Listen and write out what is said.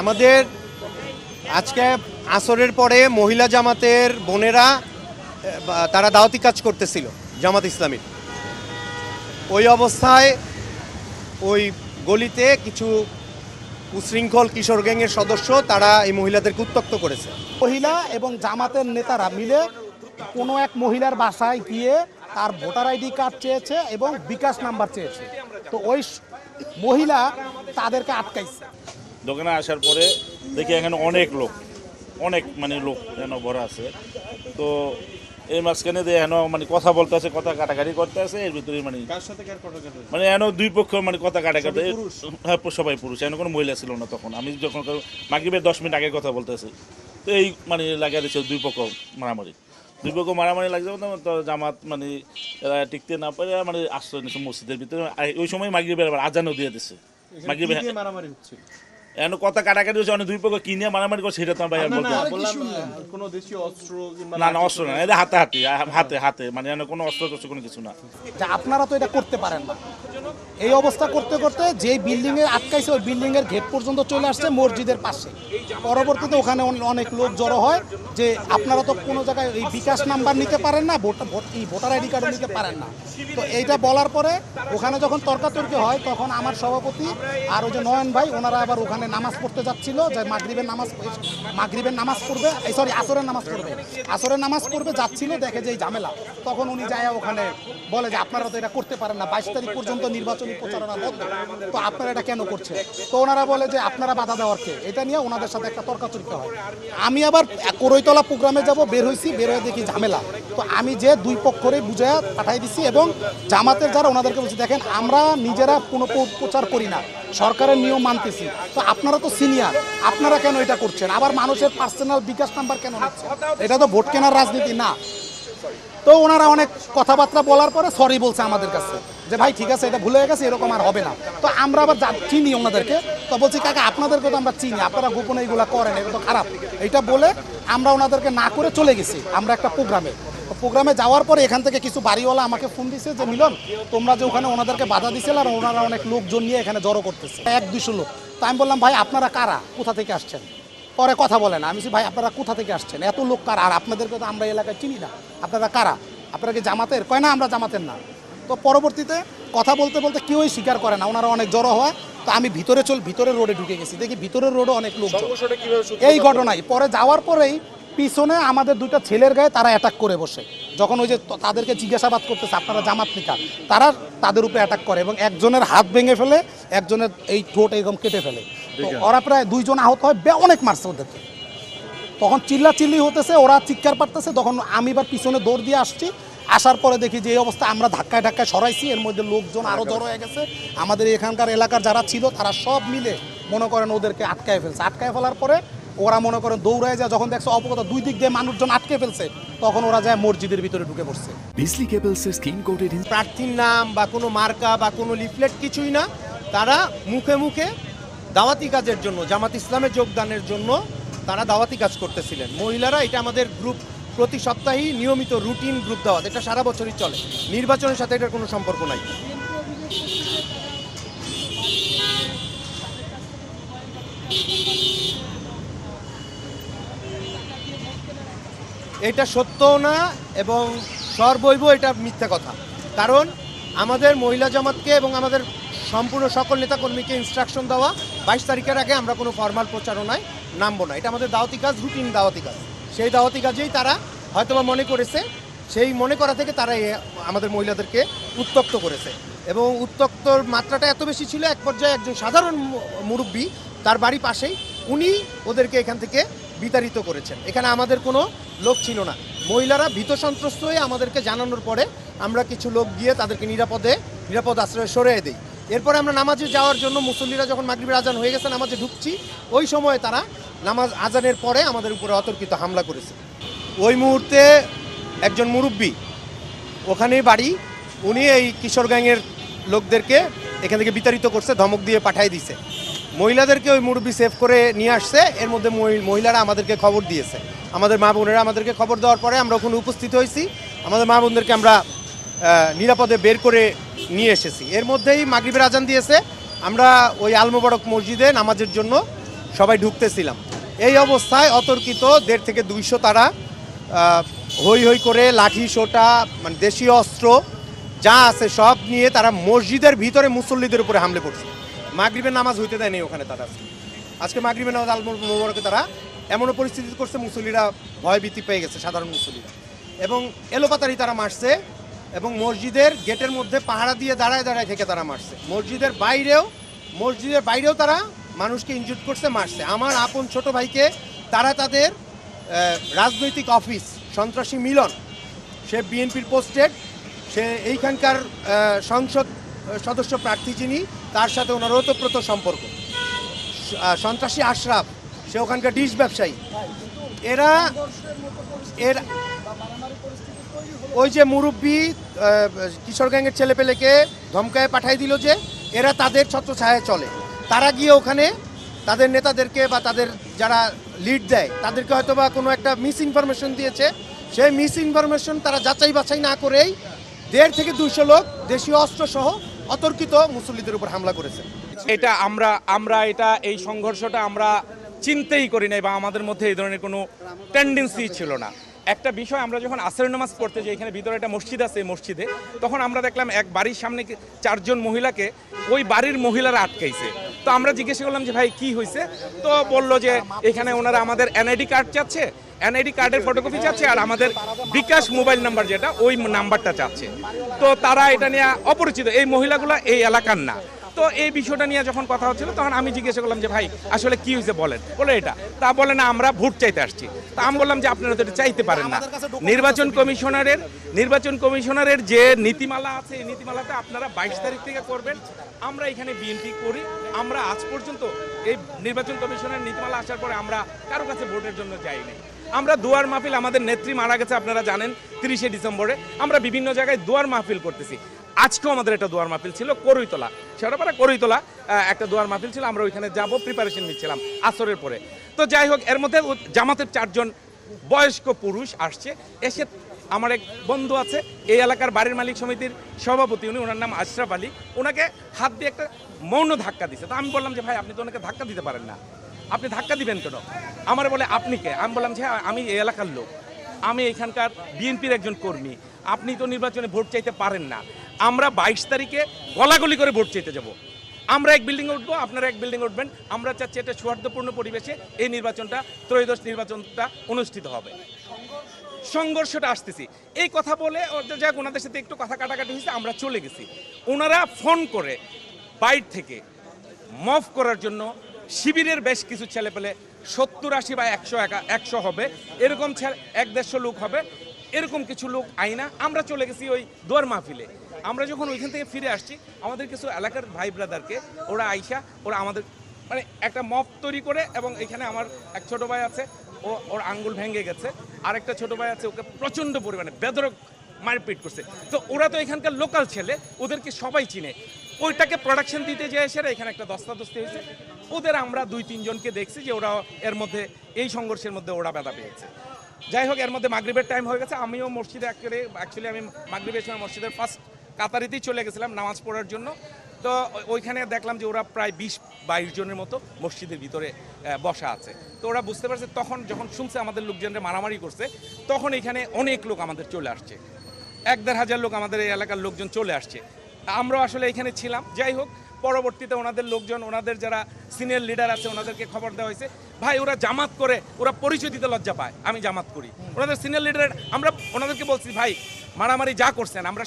আমাদের আজকে আসরের পরে মহিলা জামাতের বোনেরা তারা দাওয়াতি কাজ করতেছিল জামাত ইসলামীর। ওই অবস্থায় ওই গলিতে কিছু উশৃঙ্খল কিশোর গ্যাংয়ের সদস্য তারা এই মহিলাদেরকে উত্তক্ত করেছে। মহিলা এবং জামাতের নেতারা মিলে কোনো এক মহিলার বাসায় গিয়ে তার ভোটার আইডি কার্ড চেয়েছে এবং বিকাশ নাম্বার চেয়েছে। তো ওই মহিলা তাদেরকে আটকাইছে। দোকানে আসার পরে দেখি এখানে অনেক লোক অনেক মানে লোক যেন ভরা আছে। তো এই মাঝখানে দিয়ে এখানে মানে কথা বলতে আছে কথা কাটাকাটি করতে আছে এর ভিতরে মানে মানে এন দুই পক্ষ মানে কথা কাটাকাটি হ্যাঁ সবাই পুরুষ। এন কোনো মহিলা ছিল না তখন। আমি যখন মাগরিবের দশ মিনিট আগে কথা বলতেছি তো এই মানে লাগিয়ে দিচ্ছে দুই পক্ষ মারামারি। দুই পক্ষ মারামারি লাগছে তো জামাত মানে এরা টিকতে না পারে মানে আশ্রয় নিচ্ছে মসজিদের ভিতরে। ওই সময় মাগরিবের আবার আজানও দিয়ে দিচ্ছে মাগরিবের মারামারি হচ্ছে? এখন কথা কাটাকাটি হচ্ছে অনেক দুই পক্ষ কিনে মারামারি করছে সেটা তো ভাই না। কোনো দেশীয় অস্ত্র না না অস্ত্র না এটা হাতে হাতে হাতে হাতে মানে এখানে কোনো অস্ত্র টস্ত্র কোনো কিছু না। যে আপনারা তো এটা করতে পারেন না। এই অবস্থা করতে করতে যেই বিল্ডিং এর আটকাইছে ওই বিল্ডিং এর গেট পর্যন্ত চলে আসছে মসজিদের পাশে। পরবর্তীতে ওখানে অনেক লোক জড়ো হয় যে আপনারা তো কোনো জায়গায় এই বিকাশ নাম্বার নিতে পারেন না এই ভোটার আইডি কার্ডও নিতে পারেন না। তো এইটা বলার পরে ওখানে যখন তর্কাতর্কি হয় তখন আমার সভাপতি আর ওই যে নয়ন ভাই ওনারা আবার ওখানে নামাজ পড়তে যাচ্ছিল, যে মাগরিবের নামাজ মাগরিবের নামাজ পড়বে, এই সরি আসরের নামাজ পড়বে। আসরের নামাজ পড়বে, যাচ্ছিল, দেখে যে এই ঝামেলা। তখন উনি যায় ওখানে বলে যে, আপনারা তো এটা করতে পারেন না, বাইশ তারিখ পর্যন্ত নির্বাচনী প্রচারণা বন্ধ। তো আপনারা এটা কেন করছেন? তো ওনারা বলে যে, আপনারা বাধা দেওয়ার কে? এটা নিয়ে ওনাদের সাথে একটা তর্কাতর্কি হয়। আমি আবার করইতলা প্রোগ্রামে যাব, বের হয়েছি বের হয়ে দেখি ঝামেলা। তো আমি যে দুই পক্ষরে বুঝে পাঠাই দিচ্ছি এবং জামাতের যারা, ওনাদেরকে বলছি, দেখেন, আমরা নিজেরা কোনো প্রচার করি না। সরকারের নিয়ম মানতেছি। তো আপনারা তো সিনিয়র আপনারা কেন এটা করছেন? আবার মানুষের পার্সোনাল বিকাশ নাম্বার কেন নিচ্ছেন? এটা তো ভোট কেনার রাজনীতি, না। তো ওনারা অনেক কথাবার্তা বলার পরে সরি বলছে আমাদের কাছে। যে ভাই, ঠিক আছে, এটা ভুলে গেছে, এরকম আর হবে না। তো আমরা আবার চিনি ওনাদেরকে। তো বলছি, কাকা আপনাদেরকে তো আমরা চিনি। আপনারা গোপনে এগুলো করেন এটা তো খারাপ। এটা বলে আমরা ওনাদেরকে না করে চলে গেছি, আমরা একটা প্রোগ্রামে। প্রোগ্রামে যাওয়ার পরে এখান থেকে কিছু বাড়িওয়ালা আমাকে ফোন দিছে যে মিলন তোমরা যে ওখানে ওনাদেরকে বাধা দিছিল আর ওনারা অনেক লোকজন নিয়ে এখানে জড়ো করতেছে। এক দুশো লোক। তা আমি বললাম ভাই আপনারা কারা? কোথা থেকে আসছেন? পরে কথা বলে না। আমি ভাই আপনারা কোথা থেকে আসছেন? এত লোক কারা? আর আপনাদেরকে তো আমরা এলাকায় চিনি না। আপনারা কারা? আপনারা কি জামাতের? কয় না আমরা জামাতের না। তো পরবর্তীতে কথা বলতে বলতে কেউই স্বীকার করে না। ওনারা অনেক জড়ো হয়। তো আমি ভিতরে চল ভিতরের রোডে ঢুকে গেছি। দেখি ভিতরের রোডে অনেক লোক এই ঘটনায় পরে যাওয়ার পরেই পিছনে আমাদের দুইটা ছেলের গায়ে তারা অ্যাটাক করে বসে। যখন ওই যে তাদেরকে জিজ্ঞাসাবাদ করতেছে আপনারা জামাত নিকা তারা তাদের উপরে অ্যাটাক করে এবং একজনের হাত ভেঙে ফেলে একজনের এই ঠোঁট এরকম কেটে ফেলে। তো ওরা প্রায় দুইজন আহত হয় বে- অনেক মারছে ওদেরকে তখন চিল্লা চিল্লি হতেছে ওরা চিৎকার পারতেছে তখন আমি এবার পিছনে দৌড় দিয়ে আসছি। আসার পরে দেখি যে এই অবস্থা আমরা ধাক্কায় ধাক্কায় সরাইছি এর মধ্যে লোকজন আরও জড়ো হয়ে গেছে। আমাদের এখানকার এলাকার যারা ছিল তারা সব মিলে মনে করেন ওদেরকে আটকায় ফেলছে। আটকায় ফেলার পরে ওরা মনে করেন দৌড়ায় যায় যখন দেখছে অপকতা দুই দিক দিয়ে মানুষজন আটকে ফেলছে তখন ওরা যায় মসজিদের ভিতরে ঢুকে পড়ছে। বিজলি কেবলসের স্ক্রিন কোটেড প্রার্থীর নাম বা কোনো মার্কা বা কোনো লিফলেট কিছুই না। তারা মুখে মুখে দাওয়াতি কাজের জন্য জামাত ইসলামে যোগদানের জন্য তারা দাওয়াতি কাজ করতেছিলেন। মহিলারা এটা আমাদের গ্রুপ প্রতি সপ্তাহেই নিয়মিত রুটিন গ্রুপ দাওয়াত এটা সারা বছরই চলে। নির্বাচনের সাথে এটার কোনো সম্পর্ক নাই। এটা সত্যও না এবং সর্বৈব এটা মিথ্যা কথা। কারণ আমাদের মহিলা জামাতকে এবং আমাদের সম্পূর্ণ সকল নেতাকর্মীকে ইনস্ট্রাকশন দেওয়া বাইশ তারিখের আগে আমরা কোনো ফর্মাল প্রচারণায় নামবো না। এটা আমাদের দাওয়াতি কাজ রুটিন দাওয়াতি কাজ। সেই দাওয়াতি কাজেই তারা হয়তোবা মনে করেছে, সেই মনে করা থেকে তারা আমাদের মহিলাদেরকে উত্তক্ত করেছে। এবং উত্তক্তর মাত্রাটা এত বেশি ছিল, এক পর্যায়ে একজন সাধারণ মুরব্বী তার বাড়ি পাশেই উনি ওদেরকে এখান থেকে বিতাড়িত করেছেন। এখানে আমাদের কোনো লোক ছিল না। মহিলারা ভীত সন্ত্রস্ত হয়ে আমাদেরকে জানানোর পরে আমরা কিছু লোক গিয়ে তাদেরকে নিরাপদে, নিরাপদ আশ্রয়ে সরিয়ে দিই। এরপরে আমরা নামাজে যাওয়ার জন্য মুসল্লিরা যখন মাগরিবের আজান হয়ে গেছে, নামাজে ঢুকছি, ওই সময় তারা নামাজ আজানের পরে আমাদের উপরে অতর্কিত হামলা করেছে। ওই মুহূর্তে একজন মুরব্বী, ওখানেই বাড়ি, উনি এই কিশোর গ্যাংয়ের লোকদেরকে এখান থেকে বিতাড়িত করছে, ধমক দিয়ে পাঠাই দিছে। মহিলাদেরকে ওই মুরব্বী সেভ করে নিয়ে আসছে। এর মধ্যে মহি- মহিলারা আমাদেরকে খবর দিয়েছে। আমাদের মা বোনেরা আমাদেরকে খবর দেওয়ার পরে আমরা ওখানে উপস্থিত হয়েছি। আমাদের মা বোনদেরকে আমরা নিরাপদে বের করে নিয়ে এসেছি। এর মধ্যেই মাগরিবের আজান দিয়েছে। আমরা ওই আলমোবারক মসজিদে নামাজের জন্য সবাই ঢুকতেছিলাম। এই অবস্থায় অতর্কিত দেড় থেকে দুইশো তারা হই হই করে লাঠি, সোটা মানে দেশীয় অস্ত্র, যা আছে সব নিয়ে তারা মসজিদের ভিতরে মুসল্লিদের উপরে হামলে পড়ছে। মাগরিবের নামাজ হইতে দেয়নি ওখানে তারা আজকে। মাগরিবের নামাজ আল মোবারকে তারা এমনও পরিস্থিতি করছে, মুসল্লিরা ভয়ভীতি পেয়ে গেছে, সাধারণ মুসল্লিরা। এবং এলোপাতারি তারা মারছে এবং মসজিদের গেটের মধ্যে পাহারা দিয়ে দাঁড়ায় দাঁড়ায় থেকে তারা মারছে। মসজিদের বাইরেও মসজিদের বাইরেও তারা মানুষকে ইনজুট করছে, মারছে। আমার আপন ছোট ভাইকে তারা তাদের রাজনৈতিক অফিস, সন্ত্রাসী মিলন, সে বিএনপির পোস্টেড, সে এইখানকার সংসদ সদস্য প্রার্থী যিনি তার সাথে ওনার ওতপ্রোত সম্পর্ক। সন্ত্রাসী আশরাফ, সে ওখানকার ডিশ ব্যবসায়ী। এরা, এর ওই যে মুরব্বী কিশোর গ্যাংয়ের ছেলেপেলেকে ধমকায় পাঠাই দিল যে, এরা তাদের ছত্রছায়ায় চলে। তারা গিয়ে ওখানে তাদের নেতাদেরকে বা তাদের যারা লিড দেয়, তাদেরকে হয়তো বা কোনো একটা মিস ইনফরমেশন দিয়েছে। সেই মিস ইনফরমেশন তারা যাচাই বাছাই না করেই দেড় থেকে দুশো লোক দেশীয় অস্ত্র সহ অতর্কিত মুসল্লিদের উপর হামলা করেছে। এটা আমরা আমরা এটা, এই সংঘর্ষটা আমরা চিন্তেই করি নাই বা আমাদের মধ্যে এই ধরনের কোনো টেন্ডেন্সি ছিল না। একটা বিষয় আমরা যখন আসর নামাজ পড়তে যাই, এখানে ভিতরে একটা মসজিদ আছে এই মসজিদে, তখন আমরা দেখলাম এক বাড়ির সামনে চারজন মহিলাকে ওই বাড়ির মহিলারা আটকাইছে। তো আমরা জিজ্ঞেস করলাম যে, ভাই, কি হয়েছে তো বলল যে, এখানে ওনারা আমাদের এনআইডি কার্ড চাচ্ছে এনআইডি কার্ডের ফটোকপি চাচ্ছে আর আমাদের বিকাশ মোবাইল নাম্বার যেটা, ওই নাম্বারটা চাচ্ছে। তো তারা এটা নিয়ে অপরিচিত, এই মহিলাগুলো এই এলাকার না। তো এই বিষয়টা নিয়ে যখন কথা হচ্ছিল তখন আমি জিজ্ঞাসা করলাম যে ভাই আসলে কি হয়েছে বলেন? বলে এটা। তা বলে না আমরা ভোট চাইতে আসছি। তা আমি বললাম যে আপনারা তো এটা চাইতে পারেন না। নির্বাচন কমিশনারের নির্বাচন কমিশনারের যে নীতিমালা আছে এই নীতিমালাটা আপনারা বাইশ তারিখ থেকে করবেন। আমরা এখানে বিএনপি করি। আমরা আজ পর্যন্ত এই নির্বাচন কমিশনের নীতিমালা আসার পরে আমরা কারও কাছে ভোটের জন্য যাইনি। আমরা দুয়ার মাহফিল আমাদের নেত্রী মারা গেছে আপনারা জানেন তিরিশে ডিসেম্বরে। আমরা বিভিন্ন জায়গায় দুয়ার মাহফিল করতেছি। আজকেও আমাদের একটা দুয়ার মাহফিল ছিল করইতলা সেটাপাড়া করইতলা আহ, একটা দুয়ার মাহফিল ছিল আমরা ওইখানে যাব প্রিপারেশন নিচ্ছিলাম আসরের পরে। তো যাই হোক এর মধ্যে জামাতের চারজন বয়স্ক পুরুষ আসছে। এসে আমার এক বন্ধু আছে এই এলাকার বাড়ির মালিক সমিতির সভাপতি উনি ওনার নাম আশরাফ আলী। ওনাকে হাত দিয়ে একটা মৌন ধাক্কা দিছে। তো আমি বললাম যে ভাই আপনি তো ওনাকে ধাক্কা দিতে পারেন না। আপনি ধাক্কা দিবেন কেন? আমার বলে আপনি কে? আমি বললাম যে হ্যাঁ, আমি এই এলাকার লোক। আমি এখানকার বিএনপির একজন কর্মী। আপনি তো নির্বাচনে ভোট চাইতে পারেন না। আমরা বাইশ তারিখে গলাগলি করে ভোট চাইতে যাব। আমরা এক বিল্ডিংয়ে উঠবো, আপনারা এক বিল্ডিং উঠবেন। আমরা চাচ্ছি একটা সৌহার্দ্যপূর্ণ পরিবেশে এই নির্বাচনটা, ত্রয়োদশ নির্বাচনটা অনুষ্ঠিত হবে। সংঘর্ষটা আসতেছি। এই কথা বলে যাক, ওনাদের সাথে একটু কথা কাটাকাটি হয়েছে, আমরা চলে গেছি। ওনারা ফোন করে বাইর থেকে মফ করার জন্য শিবিরের বেশ কিছু ছেলে পেলে সত্তর আশি বা একশো একা, একশো হবে। এরকম ছেলে, এক দেড়শো লোক হবে। এরকম কিছু লোক আইনা। আমরা চলে গেছি ওই দোয়ার মাহফিলে। আমরা যখন ওইখান থেকে ফিরে আসছি, আমাদের কিছু এলাকার ভাই ব্রাদারকে ওরা আইসা, ওরা আমাদের মানে একটা মপ তৈরি করে এবং এখানে আমার এক ছোট ভাই আছে, ও, ওর আঙ্গুল ভেঙে গেছে। আর একটা ছোট ভাই আছে, ওকে প্রচণ্ড পরিমাণে বেদরক মারপিট করছে। তো ওরা তো এখানকার লোকাল ছেলে, ওদেরকে সবাই চিনে। ওইটাকে প্রোডাকশন দিতে যে এসে এখানে একটা দস্তা দস্তাদস্তি হয়েছে। ওদের আমরা দুই তিনজনকে দেখছি যে ওরা এর মধ্যে, এই সংঘর্ষের মধ্যে ওরা ব্যথা পেয়েছে। যাই হোক, এর মধ্যে মাগরিবের টাইম হয়ে গেছে। আমিও মসজিদে অ্যাকচুয়ালি আমি মাগরিবের সময় মসজিদের ফার্স্ট কাতারিতেই চলে গেছিলাম নামাজ পড়ার জন্য। তো ওইখানে দেখলাম যে ওরা প্রায় বিশ, বাইশ জনের মতো মসজিদের ভিতরে বসা আছে। তো ওরা বুঝতে পারছে তখন যখন শুনছে আমাদের লোকজনরা মারামারি করছে, তখন এখানে অনেক লোক আমাদের চলে আসছে। এক দেড় হাজার লোক আমাদের এই এলাকার লোকজন চলে আসছে। আমরা আসলে এখানে ছিলাম। যাই হোক, পরবর্তীতে ওনাদের লোকজন, ওনাদের যারা সিনিয়র লিডার আছে, ওনাদেরকে খবর দেওয়া হয়েছে, ভাই, ওরা জামাত করে, ওরা পরিচয় দিতে লজ্জা পায়, আমি জামাত করি। ওনাদের সিনিয়র লিডার, আমরা ওনাদেরকে বলছি, ভাই, মারামারি যা করছেন, আমরা